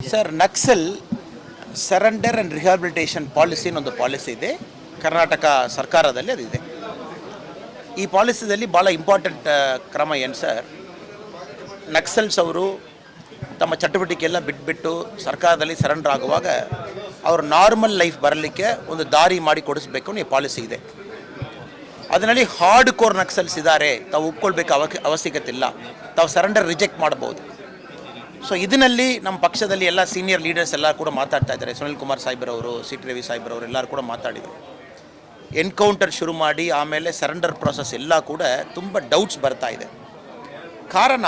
Sir Naxal surrender and rehabilitation policy ಒಂದು policy ಇದೆ. ಕರ್ನಾಟಕ ಸರ್ಕಾರದಲ್ಲಿ ಅದಿದೆ ಈ ಪಾಲಿಸಿದಲ್ಲಿ ಭಾಳ ಇಂಪಾರ್ಟೆಂಟ್ ಕ್ರಮ ಏನು ಸರ್ ನಕ್ಸಲ್ಸ್ ಅವರು ತಮ್ಮ ಚಟುವಟಿಕೆ ಎಲ್ಲ ಬಿಟ್ಬಿಟ್ಟು ಸರ್ಕಾರದಲ್ಲಿ ಸರೆಂಡರ್ ಆಗುವಾಗ ಅವ್ರ ನಾರ್ಮಲ್ ಲೈಫ್ ಬರಲಿಕ್ಕೆ ಒಂದು ದಾರಿ ಮಾಡಿ ಕೊಡಿಸ್ಬೇಕು ಅನ್ನೋ ಈ ಪಾಲಿಸಿ ಇದೆ. ಅದರಲ್ಲಿ ಹಾರ್ಡ್ ಕೋರ್ ನಕ್ಸಲ್ಸ್ ಇದ್ದಾರೆ. ತಾವು ಒಪ್ಕೊಳ್ಬೇಕು ಅವ ಅವಶ್ಯಕತೆ ಇಲ್ಲ. ತಾವು ಸರೆಂಡರ್ ರಿಜೆಕ್ಟ್ ಮಾಡ್ಬೋದು. ಸೊ ಇದರಲ್ಲಿ ನಮ್ಮ ಪಕ್ಷದಲ್ಲಿ ಎಲ್ಲ ಸೀನಿಯರ್ ಲೀಡರ್ಸ್ ಎಲ್ಲ ಕೂಡ ಮಾತಾಡ್ತಾ ಇದ್ದಾರೆ. ಸುನಿಲ್ ಕುಮಾರ್ ಸಾಹೇಬ್ರವರು ಸಿ ಟಿ ರವಿ ಸಾಹೇಬ್ರವರು ಎಲ್ಲರೂ ಕೂಡ ಮಾತಾಡಿದರು. ಎನ್ಕೌಂಟರ್ ಶುರು ಮಾಡಿ ಆಮೇಲೆ ಸರೆಂಡರ್ ಪ್ರಾಸೆಸ್ ಎಲ್ಲ ಕೂಡ ತುಂಬ ಡೌಟ್ಸ್ ಬರ್ತಾ ಇದೆ. ಕಾರಣ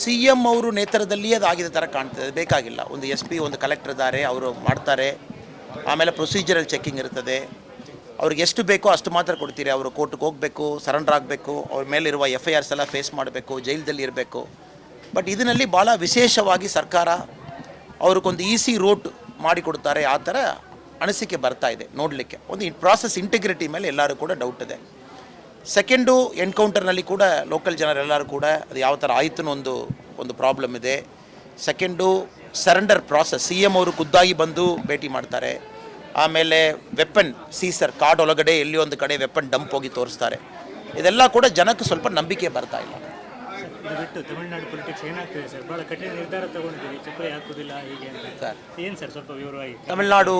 ಸಿ ಎಂ ಅವರು ನೇತೃತ್ವದಲ್ಲಿ ಅದು ಆಗಿದ ಥರ ಕಾಣ್ತದೆ. ಬೇಕಾಗಿಲ್ಲ. ಒಂದು ಎಸ್ ಪಿ ಒಂದು ಕಲೆಕ್ಟರ್ ಇದ್ದಾರೆ, ಅವರು ಮಾಡ್ತಾರೆ. ಆಮೇಲೆ ಪ್ರೊಸೀಜರಲ್ ಚೆಕ್ಕಿಂಗ್ ಇರ್ತದೆ. ಅವ್ರಿಗೆ ಎಷ್ಟು ಬೇಕೋ ಅಷ್ಟು ಮಾತ್ರ ಕೊಡ್ತೀರಿ. ಅವರು ಕೋರ್ಟ್ಗೆ ಹೋಗಬೇಕು ಸರೆಂಡರ್ ಆಗಬೇಕು, ಅವ್ರ ಮೇಲಿರುವ ಎಫ್ ಐ ಆರ್ಸ್ ಎಲ್ಲ ಫೇಸ್ ಮಾಡಬೇಕು, ಜೈಲದಲ್ಲಿ ಇರಬೇಕು. ಬಟ್ ಇದರಲ್ಲಿ ಭಾಳ ವಿಶೇಷವಾಗಿ ಸರ್ಕಾರ ಅವ್ರಿಗೊಂದು ಈಸಿ ರೂಟ್ ಮಾಡಿಕೊಡ್ತಾರೆ ಆ ಥರ ಅನಿಸಿಕೆ ಬರ್ತಾ ಇದೆ ನೋಡಲಿಕ್ಕೆ. ಒಂದು ಪ್ರಾಸೆಸ್ ಇಂಟಿಗ್ರಿಟಿ ಮೇಲೆ ಎಲ್ಲರೂ ಕೂಡ ಡೌಟ್ ಇದೆ. ಸೆಕೆಂಡು ಎನ್ಕೌಂಟರ್ನಲ್ಲಿ ಕೂಡ ಲೋಕಲ್ ಜನರೆಲ್ಲರೂ ಕೂಡ ಅದು ಯಾವ ಥರ ಆಯಿತು ಒಂದು ಒಂದು ಪ್ರಾಬ್ಲಮ್ ಇದೆ. Second surrender process C M ಅವರು ಖುದ್ದಾಗಿ ಬಂದು ಭೇಟಿ ಮಾಡ್ತಾರೆ. ಆಮೇಲೆ ವೆಪನ್ ಸೀಸರ್ ಕಾರ್ಡ್ ಒಳಗಡೆ ಎಲ್ಲಿ ಒಂದು ಕಡೆ ವೆಪನ್ ಡಂಪ್ ಹೋಗಿ ತೋರಿಸ್ತಾರೆ. ಇದೆಲ್ಲ ಕೂಡ ಜನಕ್ಕೆ ಸ್ವಲ್ಪ ನಂಬಿಕೆ ಬರ್ತಾ ಇಲ್ಲ. ಇದು ಬಿಟ್ಟು ತಮಿಳುನಾಡು ಪೊಲಿಟಿಕ್ಸ್ ಏನಾಗ್ತಿದೆ ಸರ್ ಬಹಳ ಕಠಿಣ ನಿರ್ಧಾರ ತಗೊಂಡಿದ್ದೀವಿ ಚಪ್ಪಲಿ ಹಾಕುದಿಲ್ಲ ಹೀಗೆ ಅಂತ. ಸರ್ ಏನು ಸರ್ ಸ್ವಲ್ಪ ವಿವರವಾಗಿ? ತಮಿಳುನಾಡು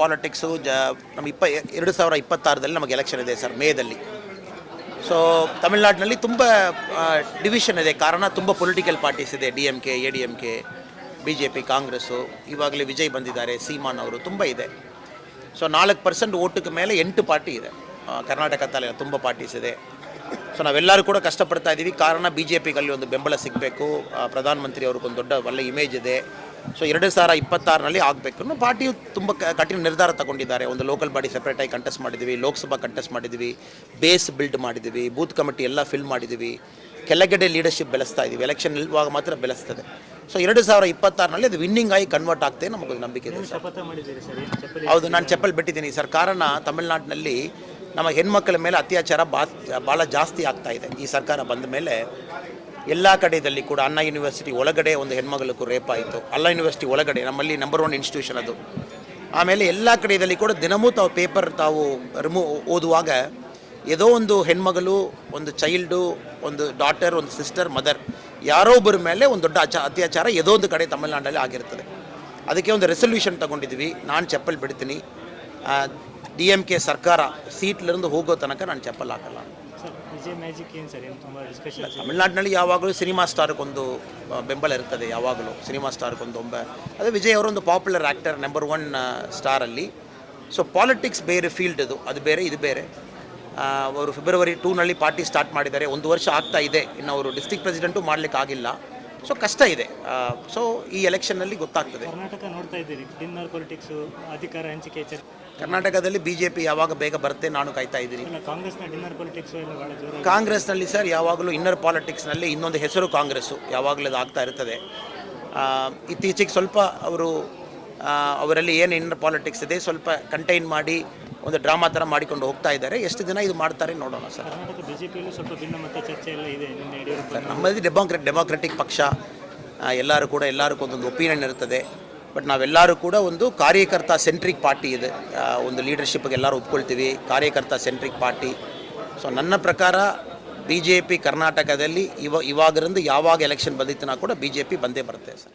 ಪಾಲಿಟಿಕ್ಸು ಜ ನಮ್ಮ ಇಪ್ಪ ಎರಡು ಸಾವಿರ ಇಪ್ಪತ್ತಾರದಲ್ಲಿ ನಮಗೆ ಎಲೆಕ್ಷನ್ ಇದೆ ಸರ್ ಮೇದಲ್ಲಿ. ಸೊ ತಮಿಳ್ನಾಡಿನಲ್ಲಿ ತುಂಬ ಡಿವಿಷನ್ ಇದೆ. ಕಾರಣ ತುಂಬ ಪೊಲಿಟಿಕಲ್ ಪಾರ್ಟೀಸ್ ಇದೆ. D M K A D M K B J P Congress ಇವಾಗಲೇ ವಿಜಯ್ ಬಂದಿದ್ದಾರೆ ಸೀಮಾನ್ ಅವರು ತುಂಬ ಇದೆ. ಸೊ ನಾಲ್ಕು ಪರ್ಸೆಂಟ್ ಓಟಕ್ಕೆ ಮೇಲೆ ಎಂಟು ಪಾರ್ಟಿ ಇದೆ. ಕರ್ನಾಟಕ ತಲೆ ತುಂಬ ಪಾರ್ಟೀಸ್ ಇದೆ. ಸೊ ನಾವೆಲ್ಲರೂ ಕೂಡ ಕಷ್ಟಪಡ್ತಾ ಇದ್ದೀವಿ ಕಾರಣ ಬಿ ಜೆ ಪಿಗೆ ಅಲ್ಲಿ ಒಂದು ಬೆಂಬಲ ಸಿಗಬೇಕು. ಪ್ರಧಾನಮಂತ್ರಿ ಅವ್ರಿಗೊಂದು ದೊಡ್ಡ ಒಳ್ಳೆ ಇಮೇಜ್ ಇದೆ. ಸೊ ಎರಡು ಸಾವಿರ ಇಪ್ಪತ್ತಾರರಲ್ಲಿ ಆಗಬೇಕು ಅನ್ನೋ ಪಾರ್ಟಿಯು ತುಂಬ ಕಠಿಣ ನಿರ್ಧಾರ ತಗೊಂಡಿದ್ದಾರೆ. ಒಂದು ಲೋಕಲ್ ಬಾಡಿ ಸೆಪ್ರೇಟಾಗಿ ಕಂಟೆಸ್ಟ್ ಮಾಡಿದ್ವಿ ಲೋಕಸಭಾ ಕಂಟೆಸ್ಟ್ ಮಾಡಿದ್ವಿ ಬೇಸ್ ಬಿಲ್ಡ್ ಮಾಡಿದ್ವಿ ಬೂತ್ ಕಮಿಟಿ ಎಲ್ಲ ಫಿಲ್ ಮಾಡಿದ್ವಿ ಕೆಳಗಡೆ ಲೀಡರ್ಶಿಪ್ ಬೆಳೆಸ್ತಾ ಇದ್ದೀವಿ ಎಲೆಕ್ಷನ್ ನಿಲ್ಲುವಾಗ ಮಾತ್ರ ಬೆಳೆಸ್ತದೆ. ಸೊ ಎರಡು ಸಾವಿರ ಇಪ್ಪತ್ತಾರರಲ್ಲಿ ಅದು ವಿನ್ನಿಂಗ್ ಆಗಿ ಕನ್ವರ್ಟ್ ಆಗ್ತದೆ ನಮಗೆ ನಂಬಿಕೆ ಇದೆ ಸರ್. ಹೌದು ನಾನು ಚಪ್ಪಲ್ ಬಿಟ್ಟಿದ್ದೀನಿ. ಸರ್ ಕಾರಣ ತಮಿಳುನಾಡಿನಲ್ಲಿ ನಮ್ಮ ಹೆಣ್ಮಕ್ಕಳ ಮೇಲೆ ಅತ್ಯಾಚಾರ ಬಾ ಭಾಳ ಜಾಸ್ತಿ ಆಗ್ತಾ ಇದೆ. ಈ ಸರ್ಕಾರ ಬಂದ ಮೇಲೆ ಎಲ್ಲ ಕಡೆಯಲ್ಲಿ ಕೂಡ ಅಣ್ಣ ಯೂನಿವರ್ಸಿಟಿ ಒಳಗಡೆ ಒಂದು ಹೆಣ್ಮಗಳಿಗೂ ರೇಪ್ ಆಯಿತು. ಅಲ್ಲ ಯೂನಿವರ್ಸಿಟಿ ಒಳಗಡೆ, ನಮ್ಮಲ್ಲಿ ನಂಬರ್ ಒನ್ ಇನ್ಸ್ಟಿಟ್ಯೂಷನ್ ಅದು. ಆಮೇಲೆ ಎಲ್ಲ ಕಡೆಯಲ್ಲಿ ಕೂಡ ದಿನವೂ ತಾವು ಪೇಪರ್ ತಾವು ರಿಮೂ ಓದುವಾಗ ಏದೋ ಒಂದು ಹೆಣ್ಮಗಳು, ಒಂದು ಚೈಲ್ಡು ಒಂದು ಡಾಟರ್ ಒಂದು ಸಿಸ್ಟರ್ ಮದರ್ ಯಾರೋ ಒಬ್ಬರ ಮೇಲೆ ಒಂದು ದೊಡ್ಡ ಅಚ, ಅತ್ಯಾಚಾರ ಏದೋ ಒಂದು ಕಡೆ ತಮಿಳ್ನಾಡಲ್ಲಿ ಆಗಿರ್ತದೆ. ಅದಕ್ಕೆ ಒಂದು ರೆಸೊಲ್ಯೂಷನ್ ತಗೊಂಡಿದ್ವಿ. ನಾನು ಚಪ್ಪಲ್ ಬಿಡ್ತೀನಿ. ಡಿ ಎಂ ಕೆ ಸರ್ಕಾರ ಸೀಟ್ಲಿಂದ ಹೋಗೋ ತನಕ ನಾನು ಚಪ್ಪಲಾಕಲ್ಲ ತಮಿಳ್ನಾಡಿನಲ್ಲಿ ಯಾವಾಗಲೂ ಸಿನಿಮಾ ಸ್ಟಾರ್ಗೊಂದು ಬೆಂಬಲ ಇರ್ತದೆ ಯಾವಾಗಲೂ ಸಿನಿಮಾ ಸ್ಟಾರ್ಗೊಂದು ಒಂಬೆ ಅದೇ ವಿಜಯ್ ಅವರೊಂದು ಪಾಪ್ಯುಲರ್ ಆ್ಯಕ್ಟರ್ ನಂಬರ್ ಒನ್ ಸ್ಟಾರಲ್ಲಿ ಸೊ ಪಾಲಿಟಿಕ್ಸ್ ಬೇರೆ ಫೀಲ್ಡ್ ಅದು ಅದು ಬೇರೆ ಇದು ಬೇರೆ. ಅವರು ಫೆಬ್ರವರಿ ಟೂನಲ್ಲಿ ಪಾರ್ಟಿ ಸ್ಟಾರ್ಟ್ ಮಾಡಿದ್ದಾರೆ ಒಂದು ವರ್ಷ ಆಗ್ತಾ ಇದೆ ಇನ್ನು ಅವರು ಡಿಸ್ಟಿಕ್ ಪ್ರೆಸಿಡೆಂಟು ಮಾಡಲಿಕ್ಕಾಗಿಲ್ಲ. ಸೊ ಕಷ್ಟ ಇದೆ. ಸೊ ಈ ಎಲೆಕ್ಷನ್ನಲ್ಲಿ ಗೊತ್ತಾಗ್ತದೆ. ಕರ್ನಾಟಕ ನೋಡ್ತಾ ಇದ್ದೀರಿ. ಡಿನ್ನರ್ ಪೊಲಿಟಿಕ್ಸು ಅಧಿಕಾರ ಹಂಚಿಕೆ ಕರ್ನಾಟಕದಲ್ಲಿ ಬಿ ಜೆ ಪಿ ಯಾವಾಗ ಬೇಗ ಬರುತ್ತೆ ನಾನು ಕಾಯ್ತಾ ಇದ್ದೀನಿ. ಇಲ್ಲ ಕಾಂಗ್ರೆಸ್ನ ಡಿನ್ನರ್ ಪೊಲಿಟಿಕ್ಸು ಕಾಂಗ್ರೆಸ್ನಲ್ಲಿ ಸರ್ ಯಾವಾಗಲೂ ಇನ್ನರ್ ಪಾಲಿಟಿಕ್ಸ್ನಲ್ಲಿ ಇನ್ನೊಂದು ಹೆಸರು ಕಾಂಗ್ರೆಸ್ಸು. ಯಾವಾಗಲೂ ಅದು ಆಗ್ತಾ ಇರ್ತದೆ ಇತ್ತೀಚೆಗೆ ಸ್ವಲ್ಪ ಅವರು ಅವರಲ್ಲಿ ಏನು ಇನ್ನರ್ ಪಾಲಿಟಿಕ್ಸ್ ಇದೆ ಸ್ವಲ್ಪ ಕಂಟೈನ್ ಮಾಡಿ ಒಂದು ಡ್ರಾಮಾ ಥರ ಮಾಡಿಕೊಂಡು ಹೋಗ್ತಾ ಇದ್ದಾರೆ. ಎಷ್ಟು ದಿನ ಇದು ಮಾಡ್ತಾರೆ ನೋಡೋಣ ಸರ್. ಸರ್ ನಮ್ಮಲ್ಲಿ ಡೆಮೋಕ್ರೆ ಡೆಮೋಕ್ರೆಟಿಕ್ ಪಕ್ಷ ಎಲ್ಲರೂ ಕೂಡ ಎಲ್ಲರಿಗೂ ಒಂದೊಂದು ಒಪಿನಿಯನ್ ಇರ್ತದೆ ಬಟ್ ನಾವೆಲ್ಲರೂ ಕೂಡ ಒಂದು ಕಾರ್ಯಕರ್ತ ಸೆಂಟ್ರಿಕ್ ಪಾರ್ಟಿ ಇದೆ. ಒಂದು ಲೀಡರ್ಶಿಪ್ಗೆ ಎಲ್ಲರೂ ಒಪ್ಕೊಳ್ತೀವಿ. ಕಾರ್ಯಕರ್ತ ಸೆಂಟ್ರಿಕ್ ಪಾರ್ಟಿ ಸೊ ನನ್ನ ಪ್ರಕಾರ ಬಿ ಜೆ ಪಿ ಕರ್ನಾಟಕದಲ್ಲಿ ಇವ ಇವಾಗಿಂದ ಯಾವಾಗ ಎಲೆಕ್ಷನ್ ಬಂದಿತ್ತು ಕೂಡ ಬಿ ಜೆ ಪಿ ಬಂದೇ ಬರುತ್ತೆ ಸರ್.